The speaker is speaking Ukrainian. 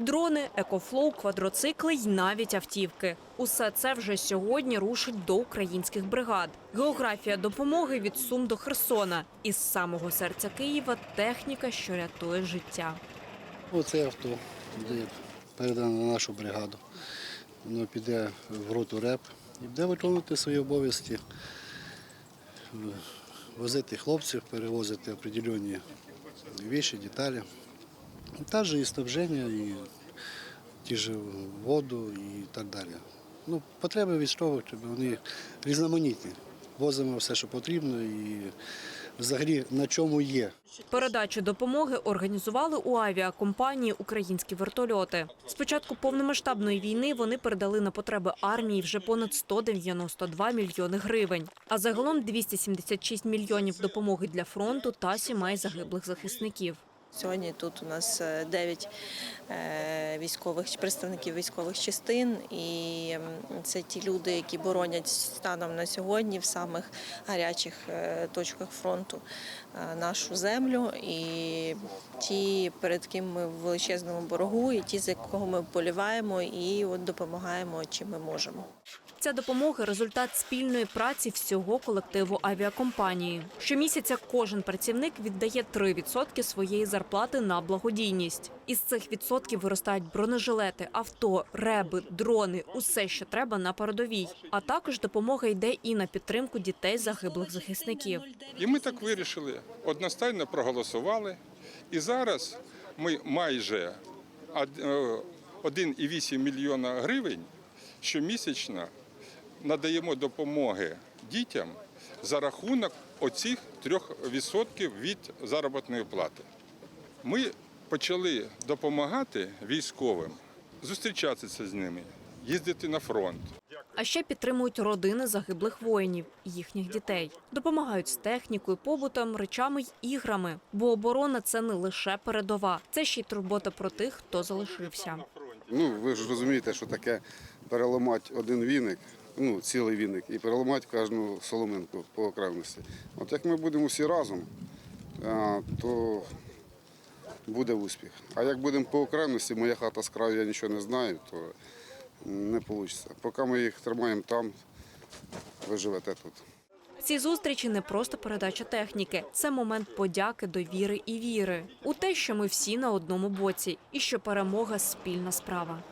Дрони, екофлоу, квадроцикли й навіть автівки. Усе це вже сьогодні рушить до українських бригад. Географія допомоги від Сум до Херсона. Із самого серця Києва техніка, що рятує життя. Оце авто буде передано на нашу бригаду. Воно піде в роту РЕП і буде виконувати свої обов'язки, возити хлопців, перевозити определені віші, деталі. Також і снабження, і ті ж воду і так далі. Ну, потреби військових вони різноманітні. Возимо все, що потрібно, і взагалі на чому є. Передачу допомоги організували у авіакомпанії українські вертольоти. З початку повномасштабної війни вони передали на потреби армії вже понад 192 мільйони гривень. А загалом 276 мільйонів допомоги для фронту та сімей загиблих захисників. Сьогодні тут у нас 9 військових представників військових частин, і це ті люди, які боронять станом на сьогодні в самих гарячих е, точках фронту е, нашу землю. І ті, перед ким ми в величезному боргу, і ті, за кого ми поліваємо, і от допомагаємо, чим ми можемо. Ця допомога результат спільної праці всього колективу авіакомпанії. Щомісяця кожен працівник віддає 3% своєї зарплати на благодійність. Із цих відсотків виростають бронежилети, авто, реби, дрони усе, що треба на передовій. А також допомога йде і на підтримку дітей загиблих захисників. І ми так вирішили, одностайно проголосували. І зараз ми майже е, 1,8 мільйона гривень щомісячно надаємо допомоги дітям за рахунок оцих 3% від заробітної плати. Ми почали допомагати військовим, зустрічатися з ними, їздити на фронт. А ще підтримують родини загиблих воїнів, і їхніх дітей. Допомагають з технікою, побутом, речами й іграми. Бо оборона це не лише передова, це ще й турбота про тих, хто залишився. Ну, ви ж розумієте, що таке переламати один віник, ну, цілий віник, і переламати кожну соломинку по окремості. От як ми будемо всі разом, то буде успіх. А як будемо по окремості, моя хата з краю, я нічого не знаю, то не вийде. Поки ми їх тримаємо там, ви живете тут. Ці зустрічі не просто передача техніки, це момент подяки, довіри і віри у те, що ми всі на одному боці, і що перемога спільна справа.